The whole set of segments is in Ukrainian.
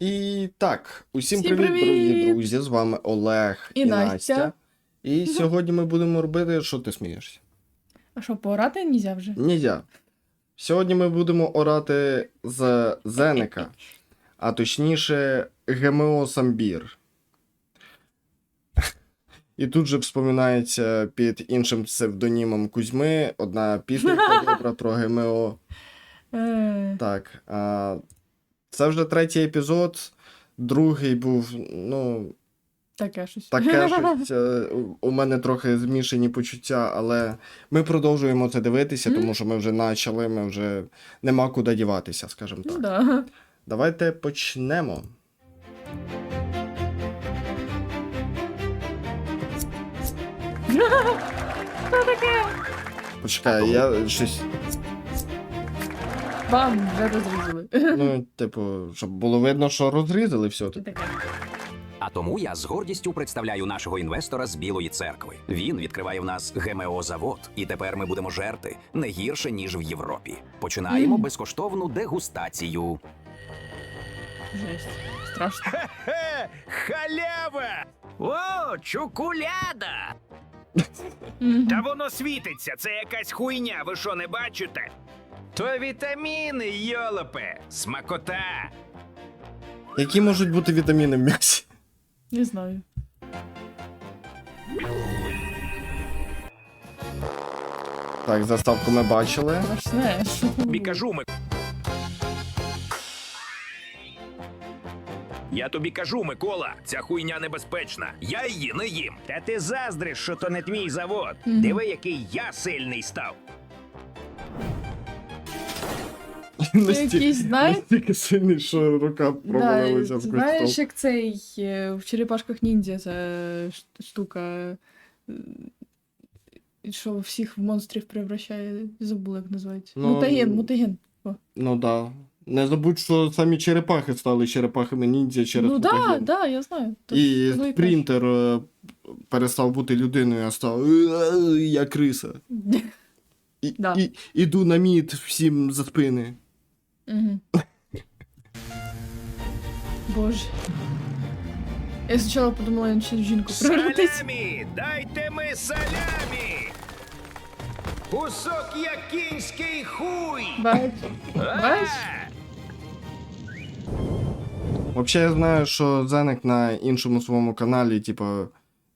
І так, усім Всім привіт, дорогі привіт! друзі! З вами Олег і, І Настя. Настя. І сьогодні ми будемо робити, що ти смієшся? А що, поорати нельзя вже? Нельзя. Сьогодні ми будемо орати з Зеника, а точніше ГМО Самбір. І тут же вспоминається під іншим псевдонімом Кузьми одна пісня добра про ГМО. Е, Так. А, це вже третій епізод. Другий був, ну, таке щось. таке щось. е, у- мене трохи змішані почуття, але ми продовжуємо це дивитися, тому що ми вже почали, ми вже нема куди діватися, скажімо Ну так. да. Давайте почнемо. Що таке? Почекай, я щось. Бам, вже розрізали. Ну, типу, щоб було видно, що розрізали все. Що таке? А тому я з гордістю представляю нашого інвестора з Білої церкви. Він відкриває в нас ГМО-завод, і тепер ми будемо жерти не гірше ніж в Європі. Починаємо безкоштовну дегустацію. Жесть. Страшно. Хе, халява! О, чоколяда! Та воно світиться, це якась хуйня, ви що не бачите? То вітаміни, йолопе, смакота. Які можуть бути вітаміни в м'ясі? Не знаю. Так, заставку ми бачили. Знаєш. Тобі кажу, ми. Я тобі кажу, Микола, ця хуйня небезпечна. Я її не їм. Та ти заздриш, що то не твій завод. Диви, який я сильний став. Настільки- якийсь, знаєш- Настільки сильний, що рука провалилася Да, в знаєш, як цей е, в черепашках ніндзя ця штука. е, Що всіх в монстрів превращає. Забула, як називається. Ну, Мутаген, мутаген. Ну да. Не забудь, що самі черепахи стали черепахами ніндзя через ну так, да, да, я знаю. То І спринтер е, перестав бути людиною, а став «Е, я криса. Іду на мід всім за спини. Мгм. Боже. Я спочатку подумала, він ще в жінку превратиться. Салямі! Дайте ми салямі! Кусок як кінський хуй! Бач. Бач? Взагалі, я знаю, що Зенек на іншому своєму каналі, типу,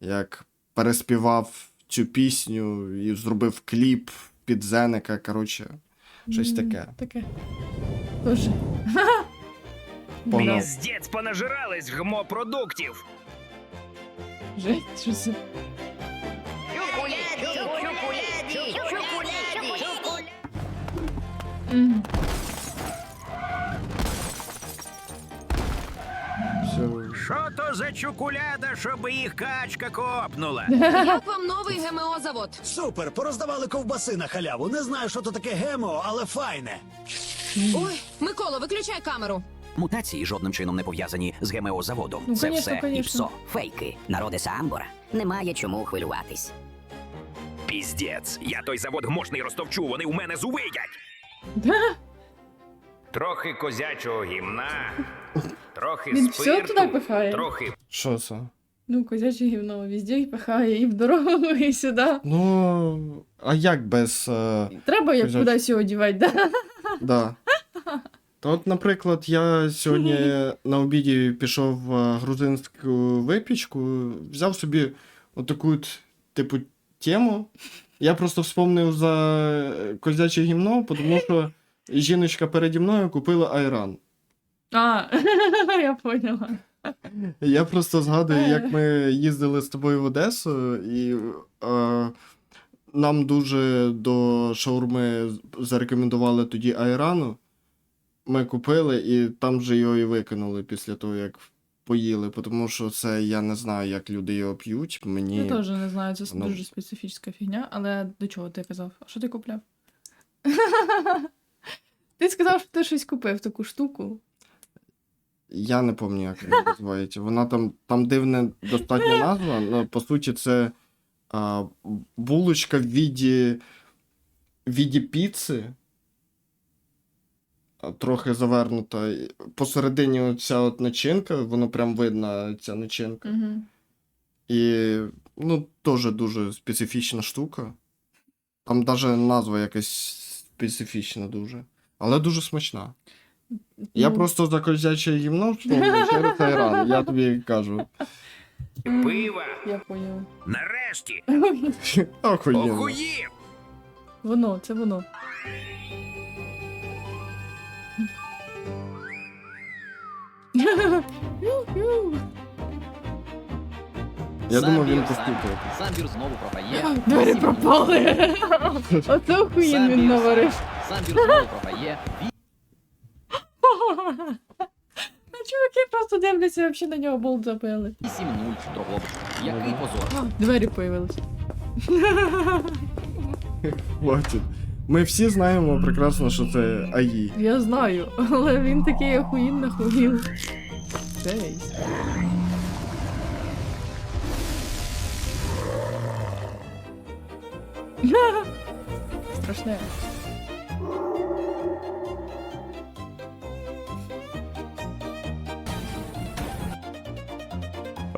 як переспівав цю пісню і зробив кліп під Зенека, коротше, щось таке. Таке. Боже. Бля, Піздець понажирались гмо продуктів. Жесть, що це? Мгм. Що за чоколяда, щоб їх качка копнула? Як вам новий ГМО-завод? Супер, пороздавали ковбаси на халяву. Не знаю, що то таке гемо, але файне. Ой, Микола, виключай камеру. Мутації жодним чином не пов'язані з ГМО-заводом. Ну, Це конечно, все конечно. ІПСО. Фейки, народи Самбора. Немає чому хвилюватись. Піздець, я той завод гмошний розтовчу, вони у мене зувидять. Трохи козячого гімна, трохи Він все спирту, туди пихає? трохи Що це? Ну, козяче гівно везде і пихає, і в дорогу, і сюди. Ну, а як без. Е, Треба як Козяче. кудись його дівати, да? да. Та от, наприклад, я сьогодні на обіді пішов в грузинську випічку, взяв собі отаку, от, типу, тему. Я просто вспомнив за козяче гімно, тому що жіночка переді мною купила айран. А, я поняла. Я просто згадую, як ми їздили з тобою в Одесу, і е, нам дуже до шаурми зарекомендували тоді айрану. Ми купили і там же його і викинули після того, як поїли, тому що це я не знаю, як люди його п'ють. Мені Я теж не знаю, це воно- дуже специфічна фігня, але до чого ти казав? А що ти купляв? Ти сказав, що ти щось купив таку штуку. Я не пам'ятаю, як вона називається. Вона там, там дивна достатня назва, але по суті це а, булочка в віді, в віді піци. трохи завернута. Посередині оця от начинка, воно прям видно, ця начинка. Угу. І ну, теж дуже специфічна штука. Там навіть назва якась специфічна дуже. Але дуже смачна. Я Ну. просто за козяче гімно Айран, я тобі кажу. Пива. Я поняла. Нарешті. Охуєнно. Охуїв. Воно, це воно. Я думав, він постукає. Самбір знову програє. Двері пропали. Оце охуєн він наварив. Самбір знову програє. А дивляться, взагалі на нього болт запили. 8-0 Дрогобич. Який позор. Двері появилися. Хватить. Ми всі знаємо прекрасно, що це АІ. Я знаю, але він такий охуїн нахуїв. Жесть. Страшне.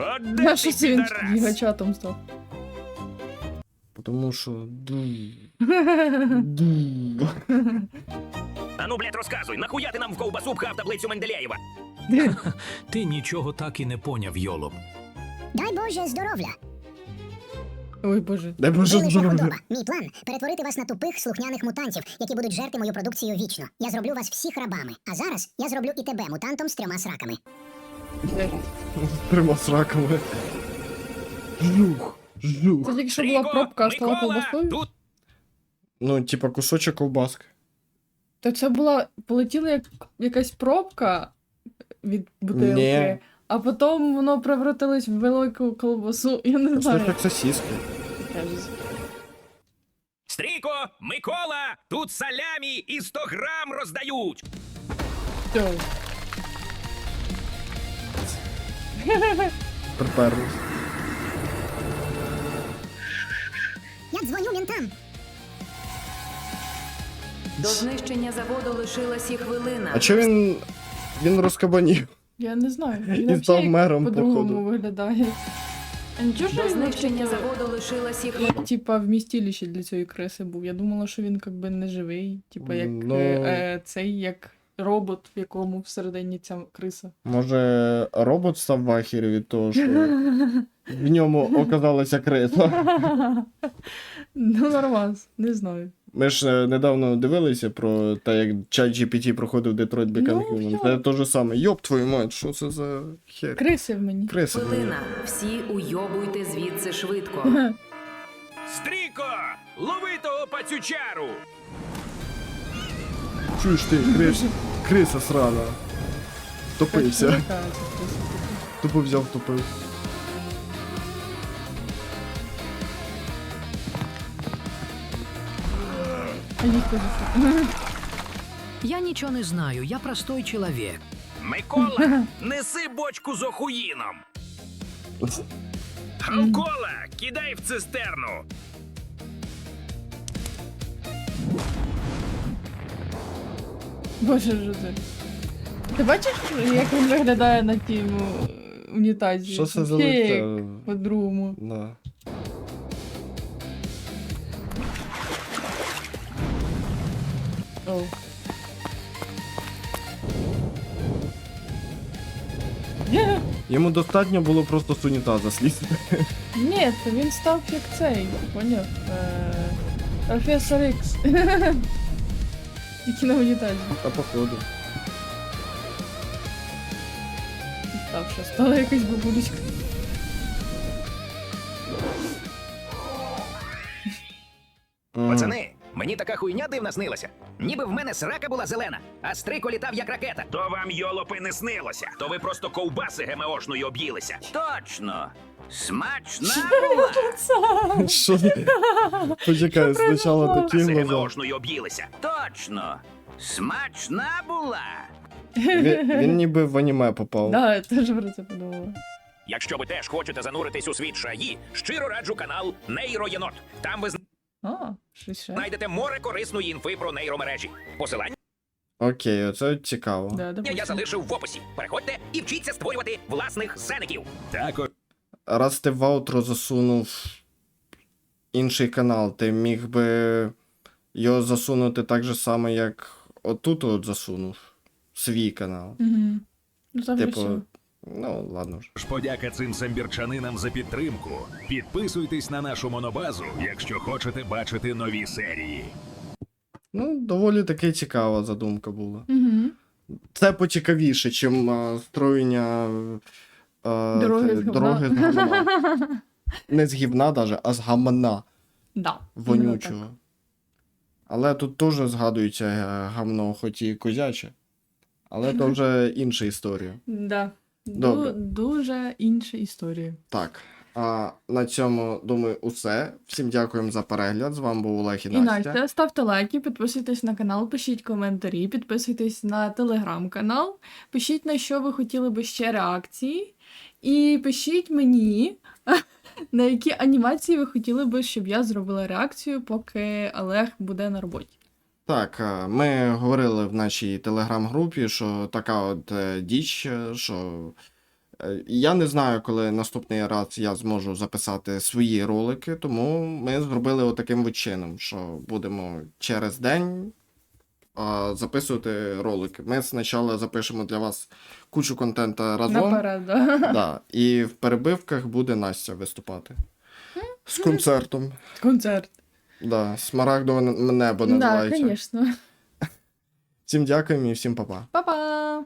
От де А ти, що це він підарас? гігачатом став? Тому що. А ну, блядь, розказуй, нахуя ти нам в ковбасу пхав таблицю Менделєєва? Ти нічого так і не поняв, Йолоп. Дай Боже здоров'я! Ой боже. Дай Боже Ви лише здоров'я. худоба. Мій план перетворити вас на тупих слухняних мутантів, які будуть жерти мою продукцію вічно. Я зроблю вас всіх рабами. А зараз я зроблю і тебе мутантом з трьома сраками. З трьома сраками. Жух. Жух. Це тільки що була пробка, а стала Микола, колбасою. Тут Ну, типа кусочок ковбаски. То це була полетіла як якась пробка від бутилки, Ні. а потім воно превратилось в велику колбасу. Я не Це знаю. як сосиски. Стрійко, Микола, тут салямі і 100 грам роздають. Все. Приперлись. Я дзвоню мінтам. До знищення заводу лишилась і хвилина. А чи він. Він розкабанів? Я не знаю. І Він став взагалі мером, по-другому походу. виглядає. А нічого, що До він знищення заводу лишилась і хвилина. типа вмістилище для цієї криси був. Я думала, що він якби не живий, типа як Ну. е, е, цей як робот, в якому всередині ця криса. Може, робот став в ахері від того, що в ньому оказалася криса. Ну, нормас, не знаю. Ми ж е, недавно дивилися про те, як чат GPT проходив Detroit Become Ну, Human. Це те ж саме. Йоп твою мать, що це за хер? Криси в мені. Криса. Хвилина. Всі уйобуйте звідси швидко. Стрійко, лови того пацючару. Чуєш ти, крис, криса срана. Топився. Тупо взяв, тупив. Я нічого не знаю, я простой чоловік. Микола, неси бочку з охуїном. Галкола, кидай в цистерну. Боже, це? Ти бачиш, як він виглядає на тім е, унітазі? Що це за. По-другому. Да. Йому достатньо було просто з унітаза слізти. Ні, то він став як цей, поняв? Е, Професор Ікс. Тільки на унітазі. Та походу. Став що, стала якась бабулечка. Ага. Пацани, мені така хуйня дивна снилася. Ніби в мене срака була зелена, а стрико літав як ракета. То вам йолопи не снилося, то ви просто ковбаси ГМОшною об'їлися. Точно. Смачна була. Що? Почекай, спочатку такі Ковбаси глаза. ГМОшною об'їлися. Точно. Смачна була. Він, він ніби в аніме попав. Да, я теж про це подумала. Якщо ви теж хочете зануритись у світ шаї, щиро раджу канал Нейроєнот. Там ви А, щось ще. знайдете море корисної інфи про нейромережі. Посилання Окей, оце цікаво. Да, Я залишив в описі. Переходьте і вчіться створювати власних зеників. Також Раз ти в аутро засунув інший канал, ти міг би його засунути так же само, як отут от засунув свій канал. Угу. Ну там Типу, все. Ну ладно ж. ж подяка цим самбірчанинам за підтримку. Підписуйтесь на нашу монобазу, якщо хочете бачити нові серії. Ну, доволі таки цікава задумка була. Угу. Це поцікавіше, чим а, строєння а, Дороги це- з дороги з гамна. Не з гівна даже, а з гамна Да. вонючого. Але тут теж згадується е, гамно, хоч і козяче. Але то вже інша історія. Да. Добре. Ду- дуже інша історія. Так. А на цьому, думаю, усе. Всім дякуємо за перегляд. З вами був Олег і І Настя. Настя, ставте лайки, підписуйтесь на канал, пишіть коментарі, підписуйтесь на телеграм-канал, пишіть на що ви хотіли би ще реакції, і пишіть мені, на які анімації ви хотіли би, щоб я зробила реакцію, поки Олег буде на роботі. Так, е, ми говорили в нашій телеграм-групі, що така от е, діч, е, що я не знаю, коли наступний раз я зможу записати свої ролики, тому ми зробили отаким от чином, що будемо через день записувати ролики. Ми спочатку запишемо для вас кучу контенту разом. Наперед. Да, і в перебивках буде Настя виступати. З концертом. Концерт. Да, Смарагдове небо Так, да, звісно. Всім дякуємо і всім па-па. Па-па!